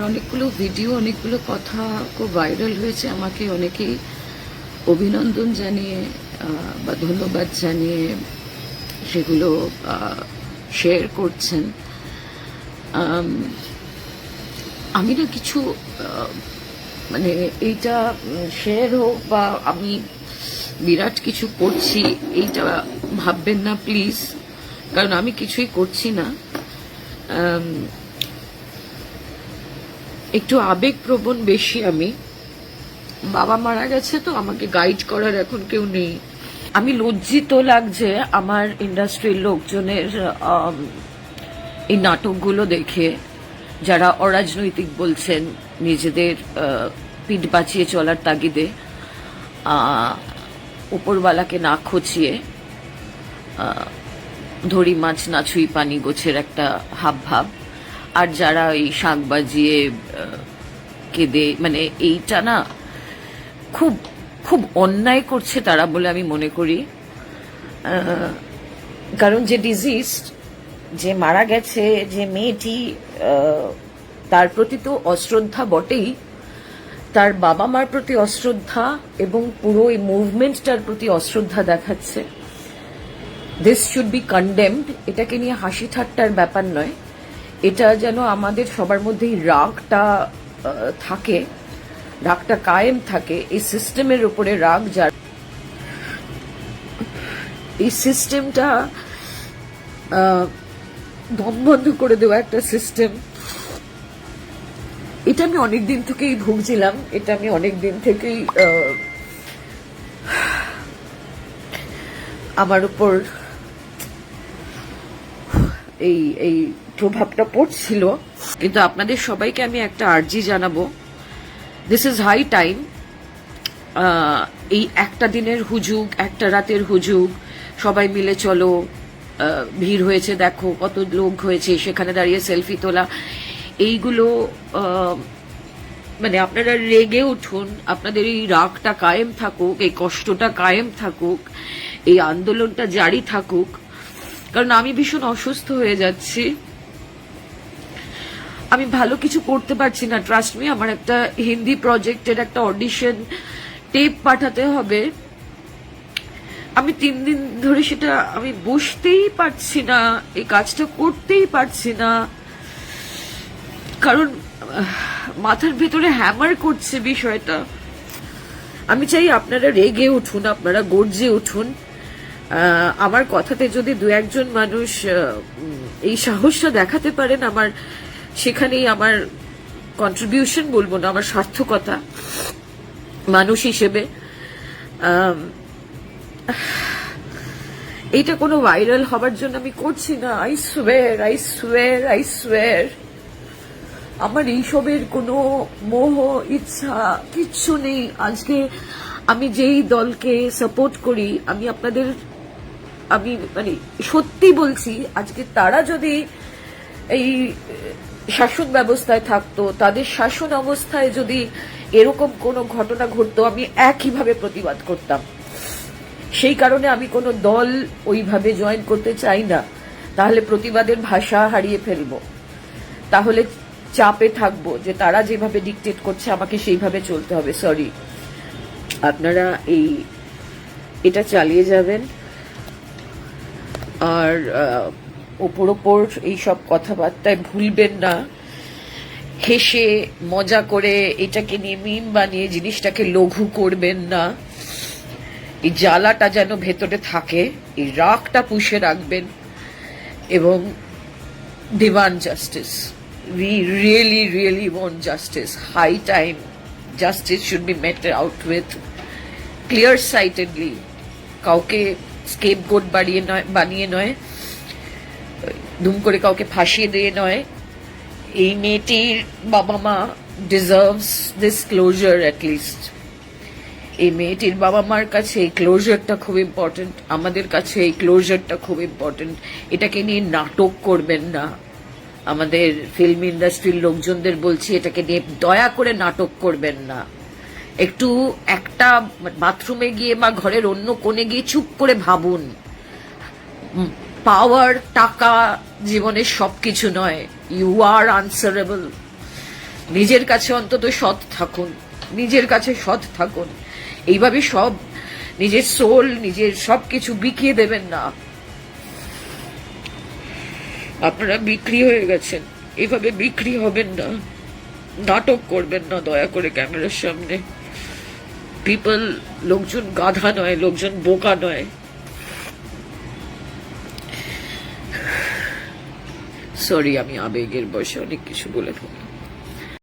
অনেকগুলো ভিডিও, অনেকগুলো কথা খুব ভাইরাল হয়েছে। আমাকে অনেকেই অভিনন্দন জানিয়ে বা ধন্যবাদ জানিয়ে সেগুলো শেয়ার করছেন। আমি না কিছু মানে এইটা শেয়ার হোক বা আমি বিরাট কিছু করছি, এইটা ভাববেন না প্লিজ কারণ আমি কিছুই করছি না। একটু আবেগপ্রবণ বেশি আমি। বাবা মারা গেছে তো আমাকে গাইড করার এখন কেউ নেই। আমি লজ্জিত লাগছে আমার ইন্ডাস্ট্রির লোকজনের এই নাটকগুলো দেখে। যারা অরাজনৈতিক বলছেন, নিজেদের পিঠ বাঁচিয়ে চলার তাগিদে উপরওয়ালাকে না খচিয়ে ধরি মাছ না ছুঁই পানি গোছের একটা হাব ভাব আর যারা এই শাক বাজিয়ে কেঁদে মানে এইটা না খুব খুব অন্যায় করছে তারা বলে আমি মনে করি। কারণ যে ডিজিজ যে মারা গেছে, যে মেয়েটি তার প্রতি তো অশ্রদ্ধা বটেই। তার বাবা মার প্রতি অশ্রদ্ধা এবং পুরো এই মুভমেন্টটার প্রতি অশ্রদ্ধা দেখাচ্ছে। দিস শুড বি কন্ডেমড এটাকে নিয়ে হাসি ঠাট্টার ব্যাপার নয়। এটা যেন আমাদের সবার মধ্যেই রাগটা থাকে, রাগটা কায়েম থাকে, এই সিস্টেমের উপরে রাগ যার, এই সিস্টেমটা দম বন্ধ করে দেওয়া একটা সিস্টেম। এটা আমি অনেক দিন থেকেই ভুগছিলাম, এটা আমি অনেক দিন থেকেই আমার উপর এই এই প্রভাবটা পড়ছিল। কিন্তু আপনাদের সবাইকে আমি একটা আর্জি জানাব। দিস ইজ হাই টাইম এই একটা দিনের হুজুগ, একটা রাতের হুজুগ, সবাই মিলে চলো ভিড় হয়েছে, দেখো কত লোক হয়েছে, সেখানে দাঁড়িয়ে সেলফি তোলা। এইগুলো মানে আপনারা রেগে উঠুন, আপনাদের এই রাগটা কায়েম থাকুক, এই কষ্টটা কায়েম থাকুক, এই আন্দোলনটা জারি থাকুক। কারণ আমি ভীষণ অসুস্থ হয়ে যাচ্ছি। আমি ভালো কিছু করতে পারছি না ট্রাস্ট মি আমার একটা হিন্দি প্রজেক্টের একটা অডিশন টেপ পাঠাতে হবে। আমি তিন দিন ধরে সেটা আমি বসতেই পারছি না, এই কাজটা করতেই পারছি না। কারণ মাথার ভেতরে হ্যামার করছে বিষয়টা। আমি চাই আপনারা রেগে উঠুন, আপনারা গর্জে উঠুন। আমার কথাতে যদি দু একজন মানুষ এই সাহসটা দেখাতে পারেন, আমার সেখানেই আমার কন্ট্রিবিউশন বলব না, আমার সার্থকতা মানুষ হিসেবে। এইটা কোনো ভাইরাল হবার জন্য আমি করছি না। I swear I swear I swear আমার এইসবের কোনো মোহ, ইচ্ছা কিচ্ছু নেই। আজকে আমি যেই দলকে সাপোর্ট করি, আমি আপনাদের, আমি মানে সত্যি বলছি, আজকে তারা যদি এই শাসন ব্যবস্থায় থাকতো, তাদের শাসন অবস্থায় যদি এরকম কোনো ঘটনা ঘটতো, আমি একইভাবে প্রতিবাদ করতাম। সেই কারণে আমি কোনো দল ওইভাবে জয়েন করতে চাই না। তাহলে প্রতিবাদের ভাষা হারিয়ে ফেলব। তাহলে চাপে থাকব যে তারা যেভাবে ডিকটেট করছে, আমাকে সেইভাবে চলতে হবে। সরি আপনারা এই, এটা চালিয়ে যাবেন। আর ওপর ওপর এইসব কথাবার্তায় ভুলবেন না। হেসে, মজা করে এটাকে নিয়ে মিম বানিয়ে জিনিসটাকে লঘু করবেন না। এই জ্বালাটা যেন ভেতরে থাকে, এই রাগটা পুষে রাখবেন এবং demand justice. We really really want justice high time justice should be met out with clear sightedly কাউকে স্কেপ গোট বাড়িয়ে নয়, বানিয়ে নয়। দুম করে কাউকে ফাঁসিয়ে দিয়ে নয়। এই মেয়েটির বাবা মা deserves this closure at least এই মেয়েটির বাবা মার কাছে এই ক্লোজারটা খুব ইম্পর্টেন্ট আমাদের কাছে এই ক্লোজারটা খুব ইম্পর্টেন্ট এটাকে নিয়ে নাটক করবেন না। আমাদের ফিল্ম ইন্ডাস্ট্রির লোকজনদের বলছি, এটাকে নিয়ে দয়া করে নাটক করবেন না। একটু একটা বাথরুমে গিয়ে বা ঘরের অন্য কোণে গিয়ে চুপ করে ভাবুন। পাওয়ার টাকা জীবনের সবকিছু নয়। ইউ আর আনসারেবল নিজের কাছে অন্তত সৎ থাকুন। নিজের কাছে সৎ থাকুন। এইভাবে সব নিজের সোল নিজের সবকিছু বিকিয়ে দেবেন না। আপনারা বিক্রি হয়ে গেছেন। এভাবে বিক্রি হবেন না। নাটক করবেন না দয়া করে ক্যামেরার সামনে। পিপল লোকজন গাধা নয়, লোকজন বোকা নয়। সরি আমি আবেগের বয়সে অনেক কিছু বলে ফেললাম